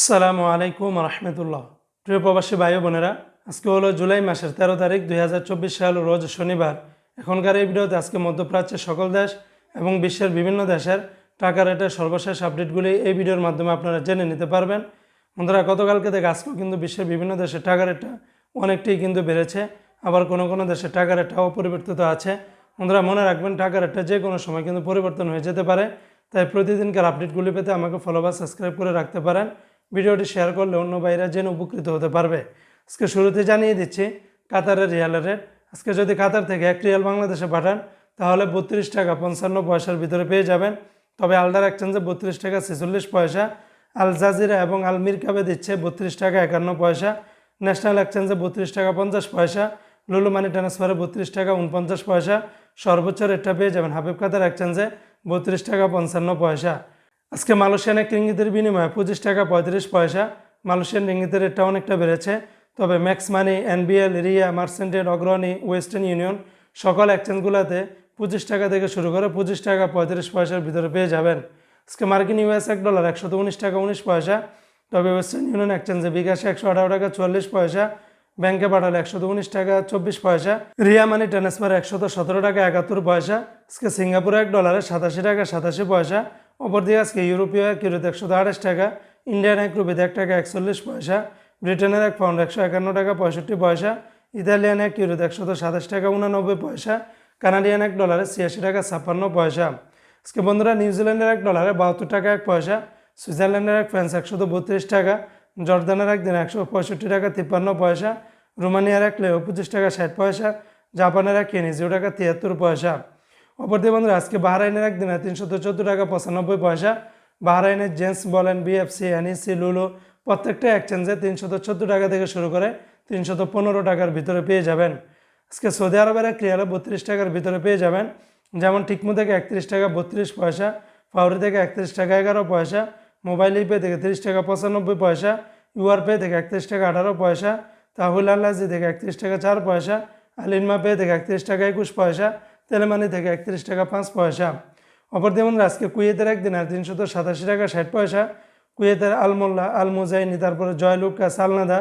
আসসালামু আলাইকুম রহমতুল্লাহ। প্রিয় প্রবাসী ভাই বোনেরা, আজকে হলো জুলাই মাসের তেরো তারিখ দুই হাজার চব্বিশ সাল, রোজ শনিবার। এখনকার এই ভিডিওতে আজকে মধ্যপ্রাচ্যের সকল দেশ এবং বিশ্বের বিভিন্ন দেশের টাকা রেটের সর্বশেষ আপডেটগুলি এই ভিডিওর মাধ্যমে আপনারা জেনে নিতে পারবেন। বন্ধুরা, গতকালকে থেকে আজকেও কিন্তু বিশ্বের বিভিন্ন দেশের টাকা রেটটা অনেকটাই কিন্তু বেড়েছে। আবার কোনো কোনো দেশের টাকা রেটটা অপরিবর্তিত আছে। বন্ধুরা, মনে রাখবেন, টাকা রেটটা যে কোনো সময় কিন্তু পরিবর্তন হয়ে যেতে পারে। তাই প্রতিদিনকার আপডেটগুলি পেতে আমাকে ফলো বা সাবস্ক্রাইব করে রাখতে পারেন। ভিডিওটি শেয়ার করলে অন্য বাইরা যেন উপকৃত হতে পারবে। আজকে শুরুতে জানিয়ে দিচ্ছি, কাতারের রিয়ালের রেট। আজকে যদি কাতার থেকে এক রিয়াল বাংলাদেশে পাঠান, তাহলে বত্রিশ টাকা পঞ্চান্ন পয়সার ভিতরে পেয়ে যাবেন। তবে আলদার এক্সচেঞ্জে বত্রিশ টাকা ছেচল্লিশ পয়সা, আল জাজিরা এবং আল মিরকাবে দিচ্ছে বত্রিশ টাকা একান্ন পয়সা, ন্যাশনাল এক্সচেঞ্জে বত্রিশ টাকা পঞ্চাশ পয়সা, লুলু মানি ট্রান্সফারে বত্রিশ টাকা উনপঞ্চাশ পয়সা। সর্বোচ্চ রেটটা পেয়ে যাবেন হাবিব কাতার এক্সচেঞ্জে বত্রিশ টাকা পঞ্চান্ন পয়সা। আজকে মালয়েশিয়ান এক রিঙ্গিতের বিনিময়ে পঁচিশ টাকা পঁয়ত্রিশ পয়সা, মালয়েশিয়ান রিঙ্গিতের রেটটা অনেকটা বেড়েছে। তবে ম্যাক্স মানি, এনবিএল, রিয়া মার্সেন্টেড অগ্রণী, ওয়েস্টার্ন ইউনিয়ন সকল এক্সচেঞ্জগুলোতে পঁচিশ টাকা থেকে শুরু করে পঁচিশ টাকা পঁয়ত্রিশ পয়সার ভিতরে পেয়ে যাবেন। আজকে মার্কিন ইউএস এক ডলার একশত উনিশ টাকা উনিশ পয়সা, তবে ওয়েস্টার্ন ইউনিয়ন এক্সচেঞ্জে বিকাশে একশো আঠারো টাকা চুয়াল্লিশ পয়সা, ব্যাংকে পাঠালে একশত উনিশ টাকা চব্বিশ পয়সা, রিয়া মানি ট্রান্সফার একশত সতেরো টাকা একাত্তর পয়সা, আজকে সিঙ্গাপুরে এক ডলারে সাতাশি টাকা সাতাশি পয়সা অপরদিকে আজকে ইউরোপীয় এক ইউরোতে একশো আঠাশ টাকা, ইন্ডিয়ান এক রুপিতে এক টাকা একচল্লিশ পয়সা, ব্রিটেনের এক পাউন্ড একশো একান্ন টাকা পঁয়ষট্টি পয়সা, ইতালিয়ান এক ইউরোতে একশত সাতাশ টাকা উনানব্বই পয়সা, কানাডিয়ান এক ডলারে ছিয়াশি টাকা ছাপ্পান্ন পয়সা। আজকে বন্ধুরা নিউজিল্যান্ডের এক ডলারে বাহাত্তর টাকা এক পয়সা, সুইজারল্যান্ডের এক ফ্রান্স একশত বত্রিশ টাকা, জর্দানের এক দিন একশো পঁয়ষট্টি টাকা তিপ্পান্ন পয়সা, রোমানিয়ার এক লেও পঁচিশ টাকা ষাট পয়সা, জাপানের এক কেনি জিরো টাকা তিয়াত্তর পয়সা। অপরদিকে বন্ধুরা, আজকে বাহরাইনের একদিনে তিনশত চোদ্দ টাকা, পঁচানব্বই পয়সা। বাহরাইনের জেন্টস বলেন, বিএফসি, এনইসি, লুলু, প্রত্যেকটা এক্সচেঞ্জে তিনশত চোদ্দ টাকা থেকে শুরু করে তিনশত পনেরো টাকার ভিতরে পেয়ে যাবেন। আজকে সৌদি আরবের এক রিয়ালে বত্রিশ টাকার ভিতরে পেয়ে যাবেন। যেমন টিকমু থেকে একত্রিশ টাকা বত্রিশ পয়সা, ফাউরি থেকে একত্রিশ টাকা এগারো পয়সা, মোবাইল ইপে থেকে তিরিশ টাকা পঁচানব্বই পয়সা ইউআর পে থেকে একত্রিশ টাকা আঠারো পয়সা, তাহুল আল্লাজি থেকে একত্রিশ টাকা চার পয়সা আলিনমা পে থেকে একত্রিশ টাকা একুশ পয়সা তেলেমানি থেকে একত্রিশ টাকা পাঁচ পয়সা। অপর যেমন আজকে কুয়েতের একদিন আর তিনশত সাতাশি টাকা ষাট পয়সা। কুয়েতের আলমোল্লা আল মুজাইনি তারপরে জয়লুকা, সালনাদা,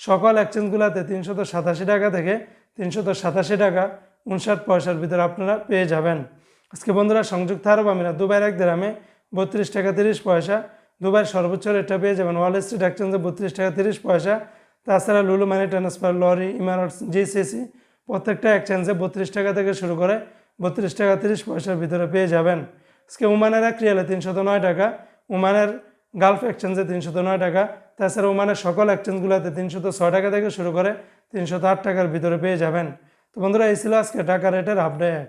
সকল এক্সচেঞ্জগুলোতে তিনশত সাতাশি টাকা থেকে তিনশত সাতাশি টাকা উনষাট পয়সার ভিতরে আপনারা পেয়ে যাবেন। আজকে বন্ধুরা, সংযুক্ত আরব আমিরাত, দুবাইয়ের এক দেরামে বত্রিশ টাকা তিরিশ পয়সা। দুবাইয়ের সর্বোচ্চ রেটটা পেয়ে যাবেন ওয়াল স্ট্রিট এক্সচেঞ্জে বত্রিশ টাকা তিরিশ পয়সা। তাছাড়া লুলু মানি ট্রান্সফার, লরি ইমারটস জিসিসি প্রত্যেকটা এক্সচেঞ্জে বত্রিশ টাকা থেকে শুরু করে বত্রিশ টাকা তিরিশ পয়সার ভিতরে পেয়ে যাবেন। আজকে ওমানের এক রিয়ালে তিনশত নয় টাকা, ওমানের গালফ এক্সচেঞ্জে তিনশত নয় টাকা, তাছাড়া ওমানের সকল এক্সচেঞ্জগুলোতে তিনশত ছয় টাকা থেকে শুরু করে তিনশত আট টাকার ভিতরে পেয়ে যাবেন। তো বন্ধুরা, এই ছিল আজকে টাকা রেটের আপডেট